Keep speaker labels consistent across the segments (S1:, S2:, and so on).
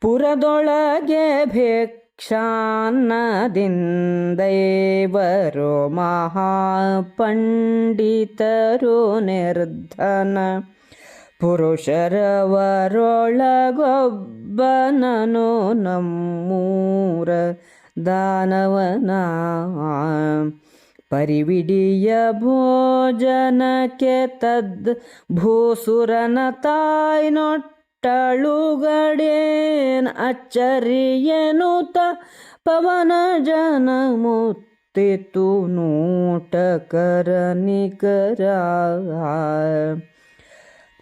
S1: ಪುರದೊಳಗೆ ಭಿಕ್ಷಾನ್ನದಿಂದೈವರು ಮಹಾಪಂಡಿತರು ನಿರ್ಧನ. ಪುರುಷರವರೊಳಗೊಬ್ಬನನು ನಮ್ಮೂರ ದಾನವನ. ಪರಿವಿಡಿಯ ಭೋಜನಕ್ಕೆ ತದ್ ಭೂಸುರನ ತಾಯ್ ನೊಟ್ಟಳುಗಡೇನ್ ಅಚ್ಚರಿಯನುತ ಪವನ ಜನ ಮುತ್ತಿತು ನೋಟಕರ ನಿಕರ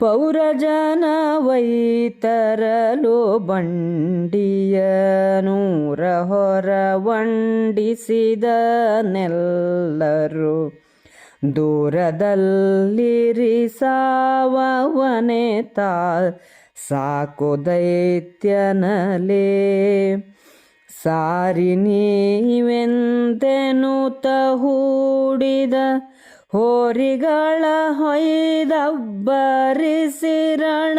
S1: ಪೌರಜನ ವೈತರಲು ಬಂಡಿಯ ನೂರ ಹೊರ ವಂಡಿಸಿದ ನೆಲ್ಲರು ದೂರದಲ್ಲಿರಿ ಸಾವವನೆ ತಾ ಸಾಕು ದೈತ್ಯನಲೇ. ಸಾರಿ ನೀವೆಂತೆನುತ ಹೂಡಿದ ಹೋರಿಗಳ ಹೊಯ್ದಬ್ಬರಿಸಿರಣ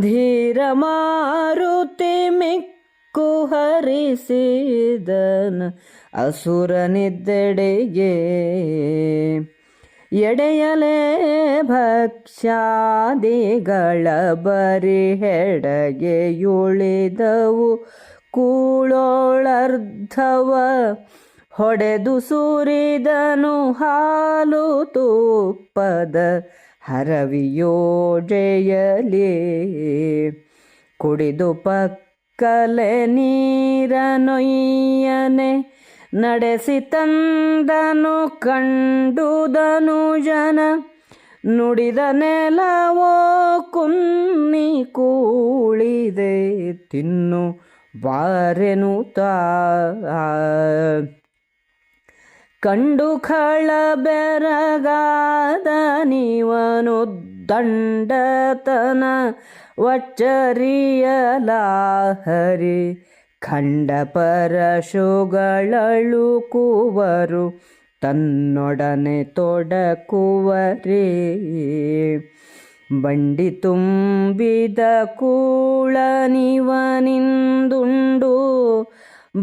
S1: ಧೀರ ಮಾರುತಿ ಮಿಕ್ಕು ಹರಿಸಿದನ ಅಸುರನಿದ್ದೆಡೆಗೆ ಎಡೆಯಲೆ ಭಕ್ಷಾದಿಗಳ ಬರಿ ಹೆಡಗೆಯುಳಿದವು ಕೂಳೋಳರ್ಧವ ಹೊಡೆದು ಸುರಿದನು ಹಾಲು ತುಪ್ಪದ ಹರವಿಯೋಜೆಯಲಿ ಕುಡಿದು ಪಕ್ಕಲೆ ನೀರನೊಯ್ಯನೆ ನಡೆಸಿ ತಂದನು, ಕಂಡುದನು ಜನ. ನುಡಿದ ನೆಲವೋ ಕುನ್ನಿ ಕೂಳಿದೆ, ತಿನ್ನು ಬಾರೆನು ತಾ. ಕಂಡು ಖಳ ಬೆರಗಾದ ನೀವನು ದಂಡತನ ವಚ್ಚರಿಯಲಾಹರಿ ಖಂಡ ಪರಶುಗಳಳು ಕೂವರು ತನ್ನೊಡನೆ ತೊಡಕುವರೇ. ಬಂಡಿ ತುಂಬಿದ ಕೂಳನಿವನಿಂದುಂಡು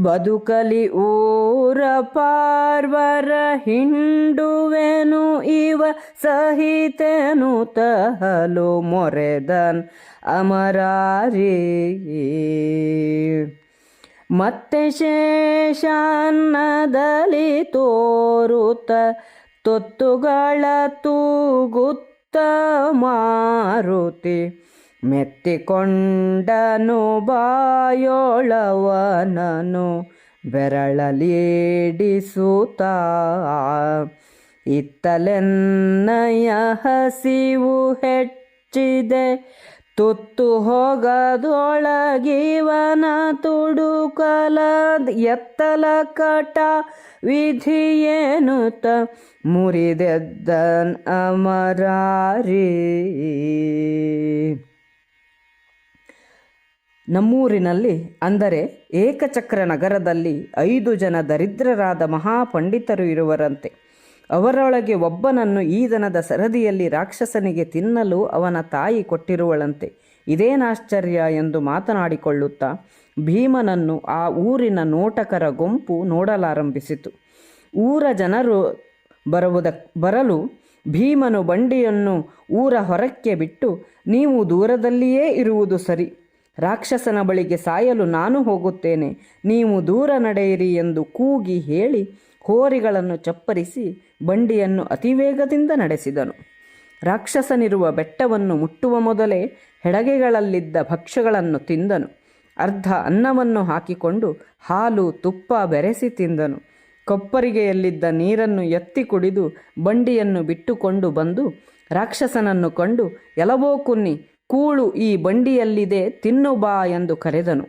S1: ಬದುಕಲಿ ಊರ ಪಾರ್ವರ ಹಿಂಡುವೆನು, ಇವ ಸಹಿತೆನು ತಹಲು ಮೊರೆದನ್ ಅಮರಾರಿ. ಮತ್ತೆ ಶೇಷಾನ್ನದಲ್ಲಿ ತೋರುತ ತೊತ್ತುಗಳ ತೂಗುತ್ತ ಮಾರುತಿ. ಮೆತ್ತಿಕೊಂಡನು ಬಾಯೋಳವನನು ಬೆರಳಲಿಡಿಸುತ್ತ. ಇತ್ತಲೆನ್ನಯ ಹಸಿವು ಹೆಚ್ಚಿದೆ ತುತ್ತು ಹೋಗದೊಳಗಿವನ ತುಡುಕಲ ಎತ್ತಲ ಕಟ ವಿಧಿಯೇನುತ ಮುರಿದೆದ್ದನ್ ಅಮರಾರಿ. ನಮ್ಮೂರಿನಲ್ಲಿ ಅಂದರೆ ಏಕಚಕ್ರ ನಗರದಲ್ಲಿ ಐದು ಜನ ದರಿದ್ರರಾದ ಮಹಾಪಂಡಿತರು ಇರುವರಂತೆ. ಅವರೊಳಗೆ ಒಬ್ಬನನ್ನು ಈ ದನದ ಸರದಿಯಲ್ಲಿ ರಾಕ್ಷಸನಿಗೆ ತಿನ್ನಲು ಅವನ ತಾಯಿ ಕೊಟ್ಟಿರುವಳಂತೆ. ಇದೇನಾಶ್ಚರ್ಯ ಎಂದು ಮಾತನಾಡಿಕೊಳ್ಳುತ್ತಾ ಭೀಮನನ್ನು ಆ ಊರಿನ ನೋಟಕರ ಗುಂಪು ನೋಡಲಾರಂಭಿಸಿತು. ಊರ ಜನರು ಬರುವುದ, ಬರಲು ಭೀಮನು ಬಂಡಿಯನ್ನು ಊರ ಹೊರಕ್ಕೆ ಬಿಟ್ಟು, ನೀವು ದೂರದಲ್ಲಿಯೇ ಇರುವುದು ಸರಿ. ರಾಕ್ಷಸನ ಬಳಿಗೆ ಸಾಯಲು ನಾನು ಹೋಗುತ್ತೇನೆ. ನೀವು ದೂರ ನಡೆಯಿರಿ ಎಂದು ಕೂಗಿ ಹೇಳಿ ಹೋರಿಗಳನ್ನು ಚಪ್ಪರಿಸಿ ಬಂಡಿಯನ್ನು ಅತಿವೇಗದಿಂದ ನಡೆಸಿದನು. ರಾಕ್ಷಸನಿರುವ ಬೆಟ್ಟವನ್ನು ಮುಟ್ಟುವ ಮೊದಲೇ ಹೆಡಗೆಗಳಲ್ಲಿದ್ದ ಭಕ್ಷ್ಯಗಳನ್ನು ತಿಂದನು. ಅರ್ಧ ಅನ್ನವನ್ನು ಹಾಕಿಕೊಂಡು ಹಾಲು, ತುಪ್ಪ ಬೆರೆಸಿ ತಿಂದನು. ಕೊಪ್ಪರಿಗೆಯಲ್ಲಿದ್ದ ನೀರನ್ನು ಎತ್ತಿ ಕುಡಿದು ಬಂಡಿಯನ್ನು ಬಿಟ್ಟುಕೊಂಡು ಬಂದು ರಾಕ್ಷಸನನ್ನು ಕಂಡು ಎಲಬೋ ಕುನ್ನಿ ಕೂಳು ಈ ಬಂಡಿಯಲ್ಲಿದೆ, ತಿನ್ನು ಬಾ ಎಂದು ಕರೆದನು.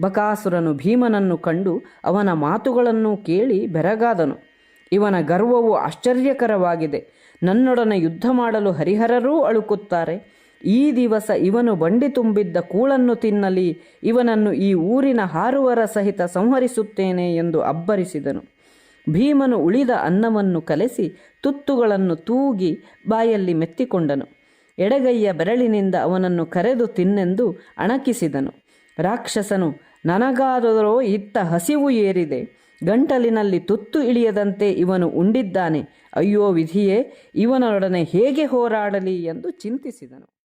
S1: ಬಕಾಸುರನು ಭೀಮನನ್ನು ಕಂಡು ಅವನ ಮಾತುಗಳನ್ನು ಕೇಳಿ ಬೆರಗಾದನು. ಇವನ ಗರ್ವವು ಆಶ್ಚರ್ಯಕರವಾಗಿದೆ. ನನ್ನೊಡನೆ ಯುದ್ಧ ಮಾಡಲು ಹರಿಹರರೂ ಅಳುಕುತ್ತಾರೆ. ಈ ದಿವಸ ಇವನು ಬಂಡಿ ತುಂಬಿದ್ದ ಕೂಳನ್ನು ತಿನ್ನಲಿ, ಇವನನ್ನು ಈ ಊರಿನ ಹಾರುವರ ಸಹಿತ ಸಂಹರಿಸುತ್ತೇನೆ ಎಂದು ಅಬ್ಬರಿಸಿದನು. ಭೀಮನು ಉಳಿದ ಅನ್ನವನ್ನು ಕಲೆಸಿ ತುತ್ತುಗಳನ್ನು ತೂಗಿ ಬಾಯಲ್ಲಿ ಮೆತ್ತಿಕೊಂಡನು. ಎಡಗೈಯ ಬೆರಳಿನಿಂದ ಅವನನ್ನು ಕರೆದು ತಿನ್ನೆಂದು ಅಣಕಿಸಿದನು. ರಾಕ್ಷಸನು, ನನಗಾದರೋ ಇತ್ತ ಹಸಿವು ಏರಿದೆ. ಗಂಟಲಿನಲ್ಲಿ ತುತ್ತು ಇಳಿಯದಂತೆ ಇವನು ಉಂಡಿದ್ದಾನೆ. ಅಯ್ಯೋ ವಿಧಿಯೇ, ಇವನೊಡನೆ ಹೇಗೆ ಹೋರಾಡಲಿ? ಎಂದು ಚಿಂತಿಸಿದನು.